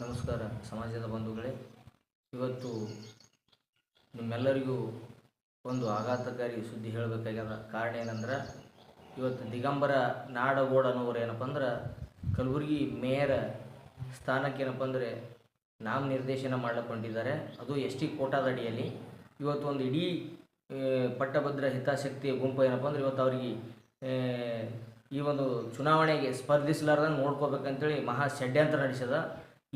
ನಮಸ್ಕಾರ ಸಮಾಜದ ಬಂಧುಗಳೇ. ಇವತ್ತು ನಿಮ್ಮೆಲ್ಲರಿಗೂ ಒಂದು ಆಘಾತಕಾರಿ ಸುದ್ದಿ ಹೇಳಬೇಕಾಗ್ಯದ. ಕಾರಣ ಏನಂದ್ರೆ, ಇವತ್ತು ದಿಗಂಬರ ನಾಡಗೋಡ ಅನ್ನೋರು ಏನಪ್ಪ ಅಂದ್ರೆ, ಕಲಬುರಗಿ ಮೇಯರ್ ಸ್ಥಾನಕ್ಕೆ ಏನಪ್ಪ ಅಂದರೆ ನಾಮ ನಿರ್ದೇಶನ ಮಾಡಕೊಂಡಿದ್ದಾರೆ ಅದು ಎಸ್ ಟಿ ಕೋಟಾದ ಅಡಿಯಲ್ಲಿ. ಇವತ್ತು ಒಂದು ಇಡೀ ಪಟ್ಟಭದ್ರ ಹಿತಾಸಕ್ತಿಯ ಗುಂಪು ಏನಪ್ಪ ಅಂದ್ರೆ ಇವತ್ತು ಅವರಿಗೆ ಈ ಒಂದು ಚುನಾವಣೆಗೆ ಸ್ಪರ್ಧಿಸಲಾರ್ದಂಗೆ ನೋಡ್ಕೋಬೇಕಂತೇಳಿ ಮಹಾ ಷಡ್ಯಂತ್ರ ನಡೆಸದ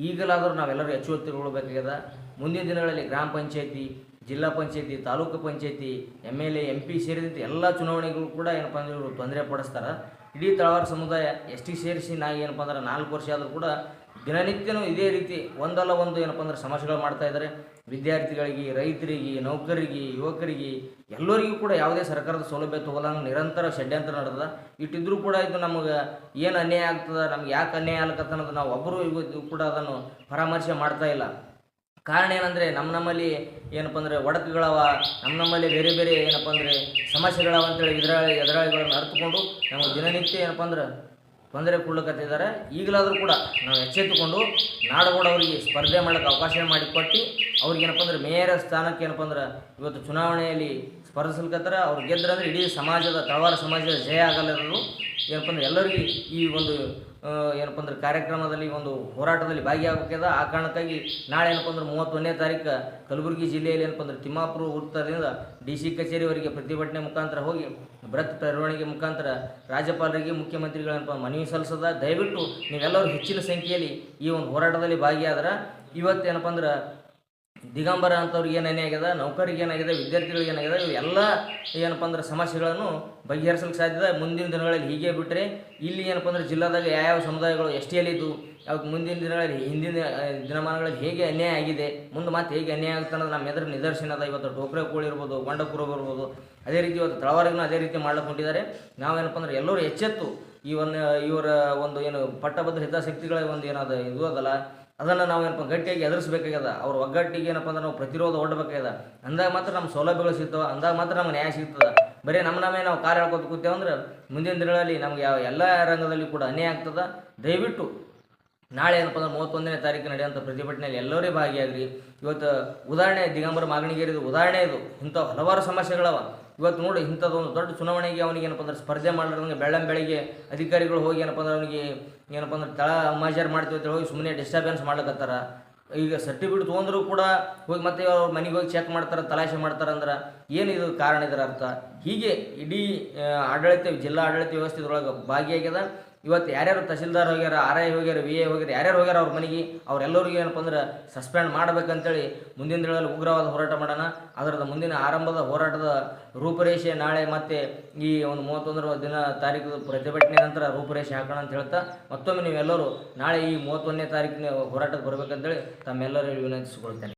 ಈಗಲಾದರೂ ನಾವೆಲ್ಲರೂ ಎಚ್ಚೆತ್ತುಕೊಳ್ಬೇಕಾಗ್ಯದ ಮುಂದಿನ ದಿನಗಳಲ್ಲಿ ಗ್ರಾಮ ಪಂಚಾಯತಿ, ಜಿಲ್ಲಾ ಪಂಚಾಯತಿ, ತಾಲೂಕು ಪಂಚಾಯತಿ, M L A, M P ಸೇರಿದಂತೆ ಎಲ್ಲ ಚುನಾವಣೆಗಳು ಕೂಡ ಏನಪ್ಪ ಅಂದ್ರೆ ಇವರು ತೊಂದರೆ ಪಡಿಸ್ತಾರೆ. ಇಡೀ ತಳವಾರ ಸಮುದಾಯ ಎಸ್ ಟಿ ಸೇರಿಸಿ ನಾ ಏನಪ್ಪ ಅಂದ್ರೆ ನಾಲ್ಕು ವರ್ಷ ಆದರೂ ಕೂಡ ದಿನನಿತ್ಯನೂ ಇದೇ ರೀತಿ ಒಂದಲ್ಲ ಒಂದು ಏನಪ್ಪ ಅಂದ್ರೆ ಸಮಸ್ಯೆಗಳು ಮಾಡ್ತಾ ಇದ್ದಾರೆ. ವಿದ್ಯಾರ್ಥಿಗಳಿಗೆ, ರೈತರಿಗೆ ನೌಕರಿಗೆ ಯುವಕರಿಗೆ ಎಲ್ಲರಿಗೂ ಕೂಡ ಯಾವುದೇ ಸರ್ಕಾರದ ಸೌಲಭ್ಯ ತಗೊಳ್ಳಂಗೆ ನಿರಂತರ ಷಡ್ಯಂತ್ರ ನಡೆದ ಇಟ್ಟಿದ್ರೂ ಕೂಡ ಇದು ನಮಗೆ ಏನು ಅನ್ಯಾಯ ಆಗ್ತದೆ, ನಮ್ಗೆ ಯಾಕೆ ಅನ್ಯಾಯ ಆಗ್ಲಕತ್ತ ಅನ್ನೋದು ನಾವು ಒಬ್ಬರು ಇವತ್ತು ಕೂಡ ಅದನ್ನು ಪರಾಮರ್ಶೆ ಮಾಡ್ತಾ ಇಲ್ಲ. ಕಾರಣ ಏನಂದರೆ ನಮ್ಮ ನಮ್ಮಲ್ಲಿ ಏನಪ್ಪ ಅಂದರೆ ಒಡಕುಗಳವ ನಮ್ಮ ನಮ್ಮಲ್ಲಿ ಬೇರೆ ಬೇರೆ ಏನಪ್ಪ ಅಂದರೆ ಸಮಸ್ಯೆಗಳವ ಅಂತೇಳಿ ಎದುರಾಳಿ ಎದುರಾಳಿಗಳನ್ನು ಅರ್ಥಕೊಂಡು ನಮಗೆ ದಿನನಿತ್ಯ ಏನಪ್ಪ ಅಂದ್ರೆ ತೊಂದರೆ ಕೊಡ್ಲಕತ್ತಿದ್ದಾರೆ. ಈಗಲಾದರೂ ಕೂಡ ನಾವು ಎಚ್ಚೆತ್ತುಕೊಂಡು ನಾಡಗೌಡ ಅವರಿಗೆ ಸ್ಪರ್ಧೆ ಮಾಡೋಕ್ಕೆ ಅವಕಾಶ ಮಾಡಿಕೊಟ್ಟು ಅವ್ರಿಗೆ ಏನಪ್ಪ ಅಂದ್ರೆ ಮೇಯರ ಸ್ಥಾನಕ್ಕೆ ಏನಪ್ಪ ಅಂದ್ರೆ ಇವತ್ತು ಚುನಾವಣೆಯಲ್ಲಿ ಸ್ಪರ್ಧಿಸ್ಲಿಕ್ಕತ್ತಾರ ಅವ್ರು ಗೆದ್ರಂದ್ರೆ ಇಡೀ ಸಮಾಜದ, ತಳವಾರ ಸಮಾಜದ ಜಯ ಆಗಲ್ಲರು ಏನಪ್ಪ ಅಂದ್ರೆ ಎಲ್ಲರಿಗೂ ಈ ಒಂದು ಏನಪ್ಪ ಅಂದ್ರೆ ಕಾರ್ಯಕ್ರಮದಲ್ಲಿ ಒಂದು ಹೋರಾಟದಲ್ಲಿ ಭಾಗಿಯಾಗಬೇಕಿದೆ ಆ ಕಾರಣಕ್ಕಾಗಿ ನಾಳೆ ಏನಪ್ಪ ಅಂದ್ರೆ ಮೂವತ್ತೊಂದನೇ ತಾರೀಕು ಕಲಬುರಗಿ ಜಿಲ್ಲೆಯಲ್ಲಿ ಏನಪ್ಪ ಅಂದ್ರೆ ತಿಮ್ಮಾಪುರ ವೃತ್ತದಿಂದ ಡಿ ಸಿ ಕಚೇರಿವರೆಗೆ ಪ್ರತಿಭಟನೆ ಮುಖಾಂತರ ಹೋಗಿ ಬೃಹತ್ ಮೆರವಣಿಗೆ ಮುಖಾಂತರ ರಾಜ್ಯಪಾಲರಿಗೆ ಮುಖ್ಯಮಂತ್ರಿಗಳೇನಪ್ಪ ಮನವಿ ಸಲ್ಲಿಸದ. ದಯವಿಟ್ಟು ನೀವೆಲ್ಲರೂ ಹೆಚ್ಚಿನ ಸಂಖ್ಯೆಯಲ್ಲಿ ಈ ಒಂದು ಹೋರಾಟದಲ್ಲಿ ಭಾಗಿಯಾದ್ರೆ. ಇವತ್ತೇನಪ್ಪ ಅಂದ್ರೆ ದಿಗಂಬರ ಅಂಥವ್ರಿಗೆ ಏನು ಆಗ್ಯದ ನೌಕರಿಗೆ ಏನಾಗಿದೆ, ವಿದ್ಯಾರ್ಥಿಗಳಿಗೆ ಏನಾಗಿದೆ ಎಲ್ಲ ಏನಪ್ಪ ಅಂದ್ರೆ ಸಮಸ್ಯೆಗಳನ್ನು ಬಗೆಹರಿಸಲಿಕ್ಕೆ ಸಾಧ್ಯದ ಮುಂದಿನ ದಿನಗಳಲ್ಲಿ ಹೀಗೆ ಬಿಟ್ಟರೆ ಇಲ್ಲಿ ಏನಪ್ಪ ಅಂದ್ರೆ ಜಿಲ್ಲಾದಾಗ ಯಾವ್ಯಾವ ಸಮುದಾಯಗಳು ಎಸ್ ಟಿಯಲ್ಲಿದ್ದು ಅವಕ್ಕೆ ಮುಂದಿನ ದಿನಗಳಲ್ಲಿ, ಹಿಂದಿನ ದಿನಮಾನಗಳಲ್ಲಿ ಹೇಗೆ ಅನ್ಯಾಯ ಆಗಿದೆ, ಮುಂದೆ ಮತ್ತೆ ಹೇಗೆ ಅನ್ಯಾಯ ಆಗುತ್ತೆ ಅನ್ನೋದು ನಮ್ಮ ಎದುರು ನಿದರ್ಶನ ಅದ. ಇವತ್ತು ಡೋಕ್ರೆ ಕೋಳಿ ಇರ್ಬೋದು, ಬಂಡಪುರ ಇರ್ಬೋದು, ಅದೇ ರೀತಿ ಇವತ್ತು ತಳವಾರಿಗೂ ಅದೇ ರೀತಿ ಮಾಡ್ಲಿಕ್ಕೆ ನಾವೇನಪ್ಪ ಅಂದ್ರೆ ಎಲ್ಲರೂ ಎಚ್ಚೆತ್ತು ಈ ಒಂದು, ಇವರ ಒಂದು ಏನು ಪಟ್ಟಭದ್ರ ಹಿತಾಸಕ್ತಿಗಳ ಒಂದು ಏನಾದ ಇದು ಅದಲ್ಲ ಅದನ್ನು ನಾವು ಏನಪ್ಪ, ಗಟ್ಟಿಯಾಗಿ ಎದುರಿಸಬೇಕಾಗ್ಯದ. ಅವ್ರ ಒಗ್ಗಟ್ಟಿಗೆ ಏನಪ್ಪ ಅಂದ್ರೆ ನಾವು ಪ್ರತಿರೋಧ ಒಡ್ಬೇಕಾಗ್ಯದ ಅಂದಾಗ ಮಾತ್ರ ನಮ್ಮ ಸೌಲಭ್ಯಗಳು ಸಿಗ್ತವೆ, ಅಂದಾಗ ಮಾತ್ರ ನಮ್ಗೆ ನ್ಯಾಯ ಸಿಗ್ತದೆ. ಬರೀ ನಮ್ಮ ನಮ್ಮೇ ನಾವು ಕಾರ್ ಹೇಳ್ಕೊತ ಕೂತೇವೆ ಅಂದ್ರೆ ಮುಂದಿನ ದಿನಗಳಲ್ಲಿ ನಮ್ಗೆ ಯಾವ ಎಲ್ಲ ರಂಗದಲ್ಲಿ ಕೂಡ ಅನ್ಯಾಯ ಆಗ್ತದೆ. ದಯವಿಟ್ಟು ನಾಳೆ ಏನಪ್ಪ ಅಂದ್ರೆ ಮೂವತ್ತೊಂದನೇ ತಾರೀಕು ನಡೆಯುವಂಥ ಪ್ರತಿಭಟನೆಯಲ್ಲಿ ಎಲ್ಲರೂ ಭಾಗಿಯಾಗ್ರಿ. ಇವತ್ತು ಉದಾಹರಣೆ, ದಿಗಂಬರ ಮಾಗಣಿಗೇರಿದು ಉದಾಹರಣೆ ಇದು. ಇಂಥ ಹಲವಾರು ಸಮಸ್ಯೆಗಳವ. ಇವತ್ತು ನೋಡಿ ಇಂಥದ್ದೊಂದು ದೊಡ್ಡ ಚುನಾವಣೆಗೆ ಅವನಿಗೆ ಏನಪ್ಪ ಅಂದ್ರೆ ಸ್ಪರ್ಧೆ ಮಾಡಿರೋದಂಗೆ ಬೆಳ್ಳಂ ಬೆಳಿಗ್ಗೆ ಅಧಿಕಾರಿಗಳು ಹೋಗಿ ಏನಪ್ಪ ಅಂದ್ರೆ ಅವನಿಗೆ ಏನಪ್ಪ ಅಂದ್ರೆ ತಳ ಅಮಾಜಾರ್ ಮಾಡ್ತೀವಿ ಹೋಗಿ ಸುಮ್ಮನೆ ಡಿಸ್ಟರ್ಬೆನ್ಸ್ ಮಾಡ್ಲಕತ್ತಾರ. ಈಗ ಸರ್ಟಿಫಿಕೇಟ್ ತೊಗೊಂಡ್ರು ಕೂಡ ಹೋಗಿ ಮತ್ತೆ ಅವ್ರ ಮನೆಗೆ ಹೋಗಿ ಚೆಕ್ ಮಾಡ್ತಾರೆ, ತಲಾಶೆ ಮಾಡ್ತಾರೆ ಅಂದ್ರೆ ಏನು ಇದು ಕಾರಣ ಇದರ ಅರ್ಥ? ಹೀಗೆ ಇಡೀ ಆಡಳಿತ, ಜಿಲ್ಲಾ ಆಡಳಿತ ವ್ಯವಸ್ಥೆ ಇದ್ರೊಳಗೆ ಭಾಗಿಯಾಗ್ಯದ. ಇವತ್ತು ಯಾರ್ಯಾರು ತಹಸೀಲ್ದಾರ್ ಹೋಗ್ಯಾರ, ಆರ್ ಐ ಹೋಗ್ಯಾರ, ವಿ ಐ ಹೋಗ್ಯಾರ, ಯಾರ್ಯಾರು ಹೋಗ್ಯಾರ ಅವ್ರ ಮನೆಗೆ, ಅವರೆಲ್ಲರಿಗೂ ಏನಪ್ಪ ಅಂದ್ರೆ ಸಸ್ಪೆಂಡ್ ಮಾಡಬೇಕಂತೇಳಿ ಮುಂದಿನ ದಿನಗಳಲ್ಲಿ ಉಗ್ರವಾದ ಹೋರಾಟ ಮಾಡೋಣ. ಅದರದ ಮುಂದಿನ ಆರಂಭದ ಹೋರಾಟದ ರೂಪರೇಷೆ ನಾಳೆ ಮತ್ತೆ ಈ ಒಂದು ಮೂವತ್ತೊಂದರ ದಿನ ತಾರೀಕು ಪ್ರತಿಭಟನೆ ನಂತರ ರೂಪರೇಷೆ ಹಾಕೋಣ ಅಂತ ಹೇಳ್ತಾ, ಮತ್ತೊಮ್ಮೆ ನೀವೆಲ್ಲರೂ ನಾಳೆ ಈ ಮೂವತ್ತೊಂದನೇ ತಾರೀಕಿನ ಹೋರಾಟಕ್ಕೆ ಬರಬೇಕಂತೇಳಿ ತಮ್ಮೆಲ್ಲರೂ ವಿನಂತಿಸಿಕೊಳ್ತೇನೆ.